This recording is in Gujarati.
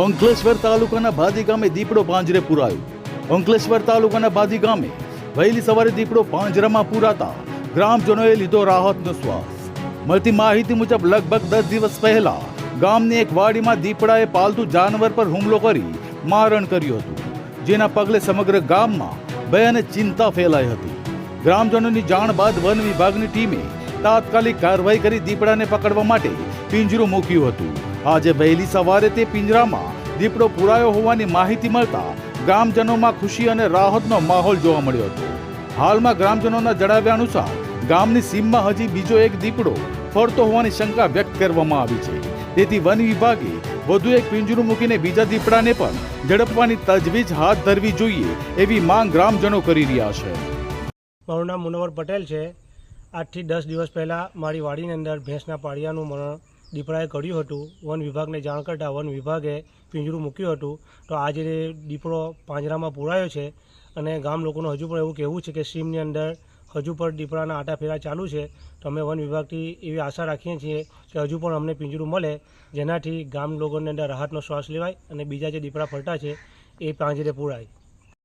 અંકલેશ્વર તાલુકાના ભાદી ગામે દીપડો પાંજરે પુરાયો. અંકલેશ્વર તાલુકાના ભાદી ગામે વહેલી સવારે દીપડો પાંજરામાં પુરાતા ગ્રામજનોએ લીધો રાહતનો શ્વાસ. મળતી માહિતી મુજબ લગભગ દસ દિવસ પહેલા ગામની એક વાડીમાં દીપડાએ પાલતુ જાનવર પર હુમલો કરી મારણ કર્યું હતું, જેના પગલે સમગ્ર ગામમાં ભય અને ચિંતા ફેલાઈ હતી. ગ્રામજનોની જાણ બાદ વન વિભાગની ટીમે તાત્કાલિક કાર્યવાહી કરી દીપડાને પકડવા માટે પિંજરું મૂક્યું હતું. આજે વહેલી સવારે તે પિંજરામાં દીપડો પુરાયો હોવાની માહિતી મળતા ગ્રામજનોમાં ખુશી અને રાહતનો માહોલ જોવા મળ્યો હતો. હાલમાં ગ્રામજનોના જણાવ્યા અનુસાર ગામની સીમમાં હજી બીજો એક દીપડો ફરતો હોવાની શંકા વ્યક્ત કરવામાં આવી છે. તેથી વન વિભાગે વધુ એક પિંજરું મૂકીને બીજા દીપડાને પણ ઝડપવાની તજવીજ હાથ ધરવી જોઈએ એવી માંગ ગ્રામજનો કરી રહ્યા છે. મારું નામ મુનવર પટેલ છે. આઠથી દસ દિવસ પહેલાં મારી વાડીની અંદર ભેંસના પાળિયાનું મરણ દીપડાએ કર્યું હતું. વન વિભાગને જાણ કરતાં વન વિભાગે પિંજરું મૂક્યું હતું. તો આજે દીપડો પાંજરામાં પૂરાયો છે અને ગામ લોકોનું હજુ પણ એવું કહેવું છે કે સીમની અંદર હજુ પણ દીપડાના આટાફેરા ચાલુ છે. તો અમે વન વિભાગથી એવી આશા રાખીએ છીએ કે હજુ પણ અમને પિંજરું મળે, જેનાથી ગામ લોકોની અંદર રાહતનો શ્વાસ લેવાય અને બીજા જે દીપડા ફરતા છે એ પાંજરે પૂરાય.